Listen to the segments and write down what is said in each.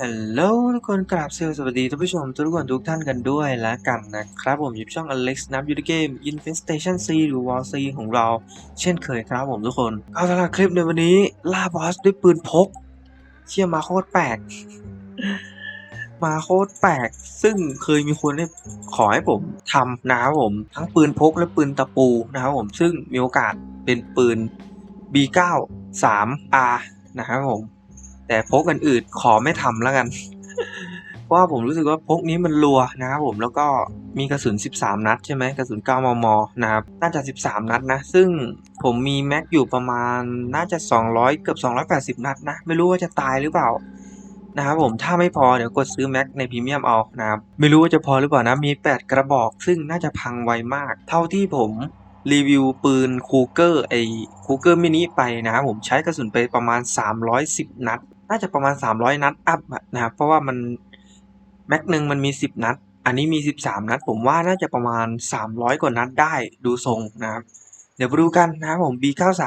ฮัลโหลทุกคนกราบเซลสวัสดีท่านผู้ชม ทุกคนทุกท่านกันด้วยแล้วกันนะครับผมยู่ช่อง Alex นับยูเกม Infestation C หรือ War C ของเรา เช่นเคยครับผมทุกคน เอาสำหรับคลิปในวันนี้ล่าบอสด้วยปืนพก เชี่ยมาโคตรแปลก มาโคตรแปลก ซึ่งเคยมีคนได้ขอให้ผมทำนะครับผม ทั้งปืนพกและปืนตะปูนะครับผมซึ่งมีโอกาสเป็นปืน B9 3R นะครับผม แต่พกอันอื่นขอไม่ทำแล้วกัน เพราะว่าผมรู้สึกว่าพกนี้มันรัวนะครับผมแล้วก็มีกระสุน 13 นัดใช่ไหมกระสุน 9 มม นะครับ น่าจะ 13 นัดนะ ซึ่งผมมีแม็กอยู่ประมาณน่าจะ 200 เกือบ 280 นัดนะ ไม่รู้ว่าจะตายหรือเปล่านะครับผมถ้าไม่พอเดี๋ยวกดซื้อแม็กในพรีเมียมเอานะครับไม่รู้ว่าจะพอหรือเปล่านะมี 8 กระบอก ซึ่งน่าจะพังไวมาก เท่าที่ผมรีวิวปืนคูเกอร์ไอคูเกอร์มินิไปนะครับผมใช้กระสุนไปประมาณ 310 นัด น่าจะประมาณ 300 นัดอัพนะครับเพราะว่ามันแม็กหนึ่งมันมี 10 นัด อันนี้มี 13 นัด ผมว่าน่าจะประมาณ 300 กว่านัดได้ดูทรงนะครับ เดี๋ยวมาดูกันนะครับผม B93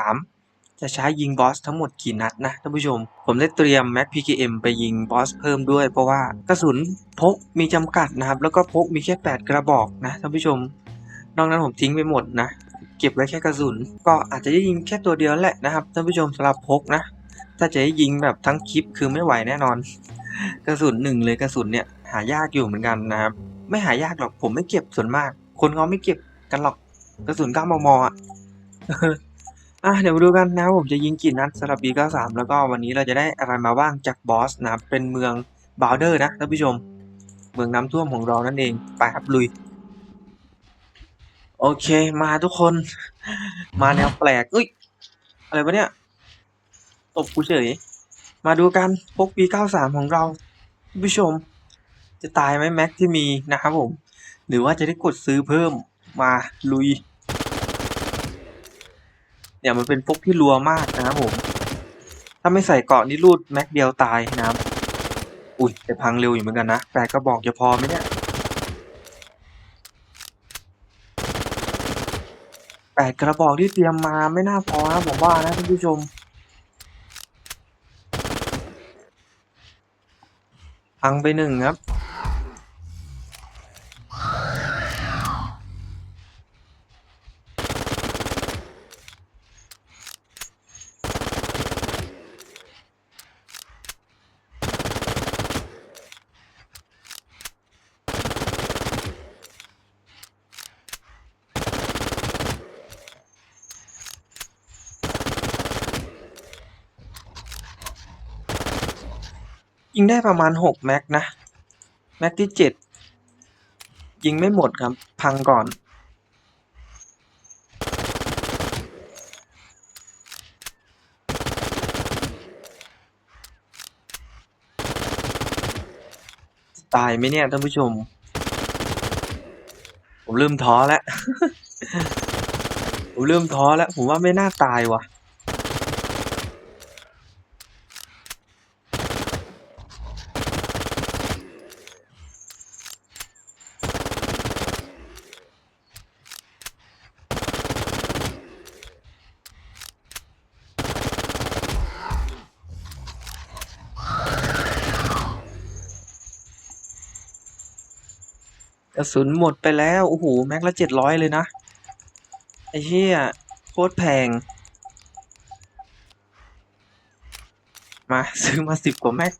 จะใช้ยิงบอสทั้งหมดกี่นัดนะท่านผู้ชม ผมได้เตรียม Mac PKM ไปยิงบอสเพิ่มด้วย เพราะว่ากระสุนพกมีจำกัดนะครับ แล้วก็พกมีแค่ 8 กระบอกนะท่านผู้ชม นอกนั้นผมทิ้งไปหมดนะ เก็บไว้แค่กระสุน ก็อาจจะได้ยิงแค่ตัวเดียวแหละนะครับท่านผู้ชมสำหรับพกนะ ถ้าจะให้ยิงแบบทั้งคลิปคือไม่ไหวแน่นอน กระสุนหนึ่งเลยกระสุนเนี่ยหายากอยู่เหมือนกันนะครับ ไม่หายากหรอกผมไม่เก็บส่วนมาก คนเขาไม่เก็บกันหรอกกระสุน9มมอะอะเดี๋ยวมาดูกันนะผมจะยิงกี่นัดสำหรับ B93 แล้วก็วันนี้เราจะได้อะไรมาบ้างจากบอสนะเป็นเมืองบาวเดอร์นะท่านผู้ชม เมืองน้ำท่วมของเรานั่นเองไปครับลุย โอเคมาทุกคน มาแนวแปลกเอ้ยอะไรวะเนี่ย ตบกูเฉย มาดูกันพก B93 ของเราผู้ชม จะตายไหมแม็กที่มีนะครับผม หรือว่าจะได้กดซื้อเพิ่มมาลุย เนี่ยมันเป็นพกที่รัวมากนะครับผม ถ้าไม่ใส่เกาะนี่รูดแม็กเดียวตายนะครับ อุ้ยแต่พังเร็วอยู่เหมือนกันนะแปดกระบอกจะพอไหมเนี่ยแปดกระบอกที่เตรียมมาไม่น่าพอนะผมว่านะท่านผู้ชม พังไปหนึ่งครับ ยิงได้ประมาณหกแม็กนะ แม็กที่เจ็ดยิงไม่หมดครับ พังก่อน ตายไหมเนี่ยท่านผู้ชม ผมเริ่มท้อแล้ว ผมเริ่มท้อแล้ว ผมว่าไม่น่าตายว่ะ กระสุนหมดไปแล้ว โอ้โห แม็กละเจ็ดร้อยเลยนะ ไอ้เหี้ยโคตรแพง มาซื้อมาสิบกว่าแม็ก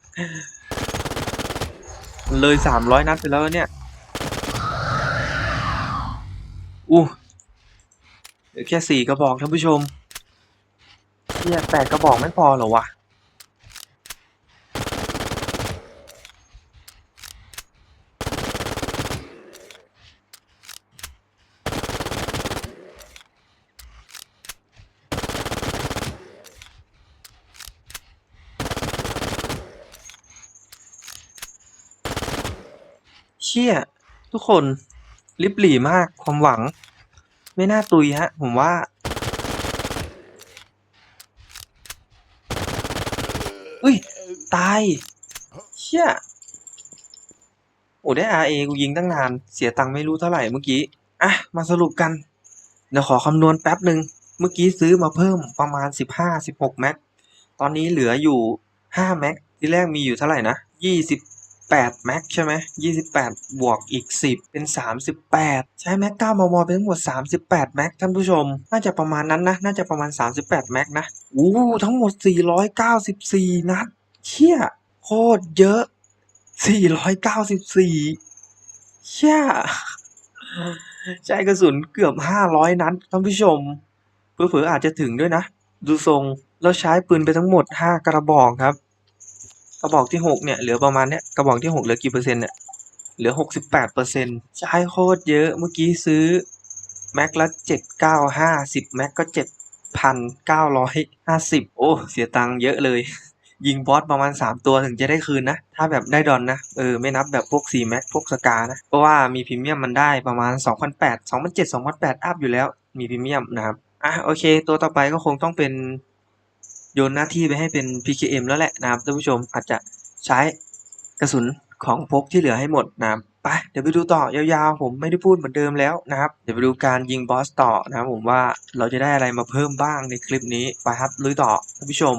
เลยสามร้อยนัดไปแล้วเนี่ย อู้เหลือแค่สี่กระบอกท่านผู้ชมเหี้ยแปดกระบอกไม่พอเหรอวะ ชี่ยทุกคนลิบหลี่มากความหวัง ไม่น่าตุยฮะ ผมว่าอุ้ย ตาย เชี่ยโอ้ได้ RA กูยิงตั้งนาน เสียตังค์ไม่รู้เท่าไหร่เมื่อกี้ อะ มาสรุปกัน เดี๋ยวขอคำนวณแป๊บหนึ่งเมื่อกี้ซื้อมาเพิ่มประมาณ 15 16 แม็ก ตอนนี้เหลืออยู่ 5 แม็ก ที่แรกมีอยู่เท่าไหร่นะยี่ สิบแปดแม็กใช่ไหมยี่สิบแปดบวกอีกสิบเป็นสามสิบแปดใช้แม็กเก้ามมเป็นทั้งหมดสามสิบแปดแม็กท่านผู้ชม น่าจะประมาณนั้นนะ น่าจะประมาณสามสิบแปดแม็กนะอู้ทั้งหมดสี่ร้อยเก้าสิบสี่นัดเชี่ยโคตรเยอะสี่ร้อยเก้าสิบสี่เชี่ยใช้กระสุนเกือบห้าร้อยนัดท่านผู้ชมเผลอๆอาจจะถึงด้วยนะ ดูทรงแล้วใช้ปืนไปทั้งหมดห้ากระบอกครับ ระบอกที่หกเนี่ยเหลือประมาณเนี้ยกระบอกที่หกเหลือกี่เปอร์เซ็นต์เนี่ยเหลือหกสิบแปดเปอร์เซ็นต์ใช้โคตรเยอะเมื่อกี้ซื้อแม็กละเจ็ดเก้าห้าสิบแม็กก็เจ็ดพันเก้าร้อยห้าสิบโอ้ เสียตังค์เยอะเลย ยิงบอสประมาณสามตัวถึงจะได้คืนนะ ถ้าแบบได้ดอนนะ เออ ไม่นับแบบพวก4แม็กพวกสกานะ เพราะว่ามีพรีเมียมมันได้ประมาณ 2,800 2,700 2,800 อัพอยู่แล้ว มีพรีเมียมนะครับ อะ โอเค ตัวต่อไปก็คงต้องเป็น โยนหน้าที่ไปให้เป็น PKM แล้วแหละนะครับท่านผู้ชมอาจจะใช้กระสุนของพกที่เหลือให้หมดนะครับไปเดี๋ยวไปดูต่อยาวๆ ผมไม่ได้พูดเหมือนเดิมแล้วนะครับ เดี๋ยวไปดูการยิงบอสต่อนะครับผมว่าเราจะได้อะไรมาเพิ่มบ้างในคลิปนี้ไปครับลุยต่อท่านผู้ชม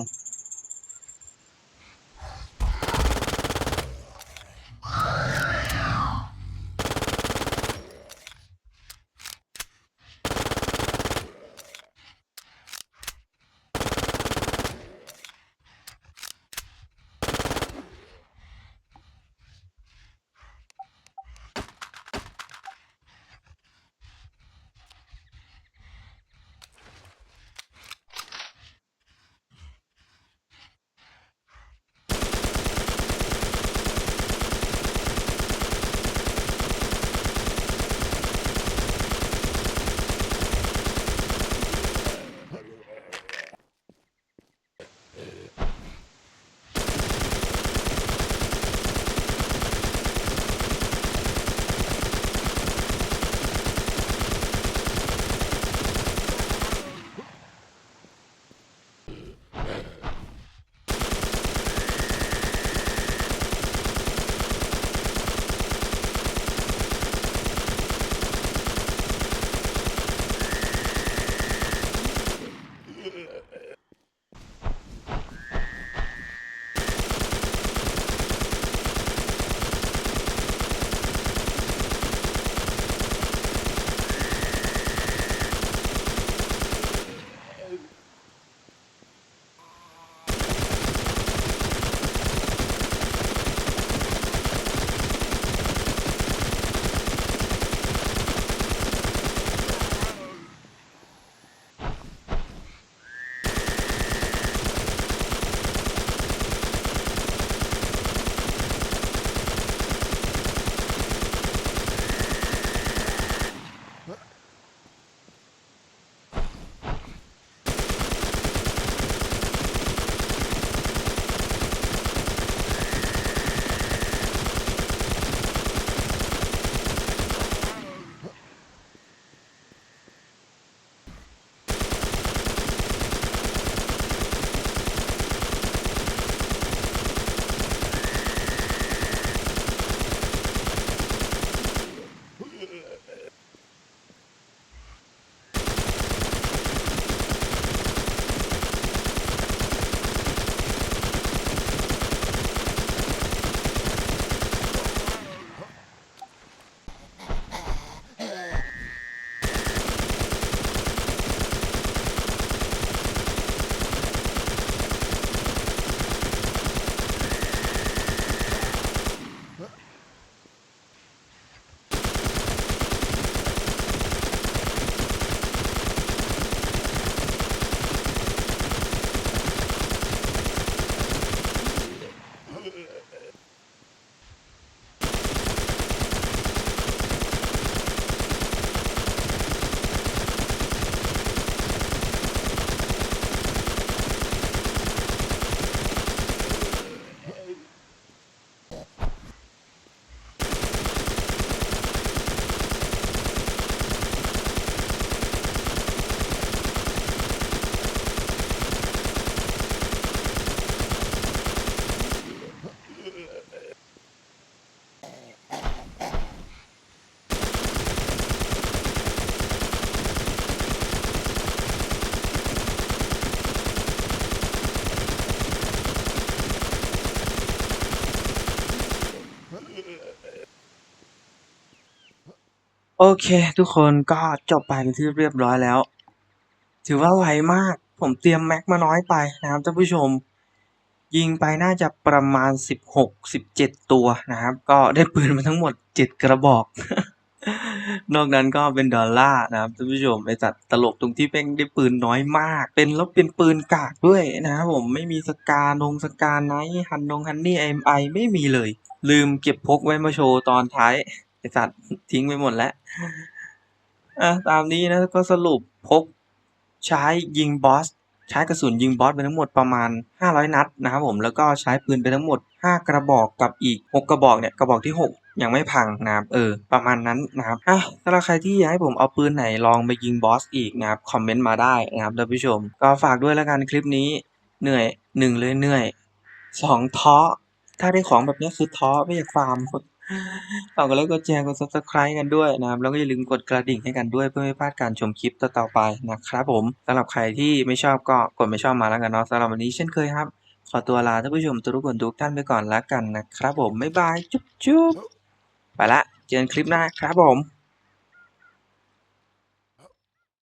โอเค ทุกคนก็จบไปเป็นที่เรียบร้อยแล้ว ถือว่าไวมาก ผมเตรียมแม็กมาน้อยไปนะครับท่านผู้ชม ยิงไปน่าจะประมาณ 16 17 ตัวนะครับ ก็ได้ปืนมาทั้งหมด 7 กระบอก นอกนั้นก็เป็นดอลลาร์นะครับท่านผู้ชมไอสัตว์ตลกตรงที่เพ่งได้ปืนน้อยมาก เป็นแล้วเป็นปืนกากด้วยนะครับผมไม่มีสกานงสกาไนท์ฮันนงฮันนี่เอ็มไอไม่มีเลย ลืมเก็บพกไว้มาโชว์ตอนท้าย สัตว์ทิ้งไปหมดแล้วอะตามนี้นะก็สรุปพกใช้ยิงบอส ใช้กระสุนยิงบอสไปทั้งหมดประมาณ 500 นัดนะครับผมแล้วก็ใช้ปืนไปทั้งหมด 5 กระบอกกับอีก 6 กระบอกเนี่ยกระบอกที่ 6 ยังไม่พังนะครับเออ ประมาณนั้นนะครับอะถ้าใครที่อยากให้ผมเอาปืนไหนลองไปยิงบอสอีกนะครับคอมเมนต์มาได้นะครับท่านผู้ชม ก็ฝากด้วยแล้วกันคลิปนี้เหนื่อยหนึ่งเลยเหนื่อยสองท้อถ้าได้ของแบบนี้คือท้อไม่อยากฟาร์ม ฝากกดไลค์กดแชร์กด subscribe กันด้วยนะครับแล้วก็อย่าลืมกดกระดิ่งให้กันด้วยเพื่อไม่พลาดการชมคลิปต่อๆไปนะครับผมสำหรับใครที่ไม่ชอบก็กดไม่ชอบมาแล้วกันเนาะสำหรับวันนี้เช่นเคยครับ ขอตัวลาท่านผู้ชมทุกคนทุกท่านไปก่อนแล้วกันนะครับผมบ๊ายบายจุ๊บจุ๊บไปละเจอกันคลิปหน้าครับผม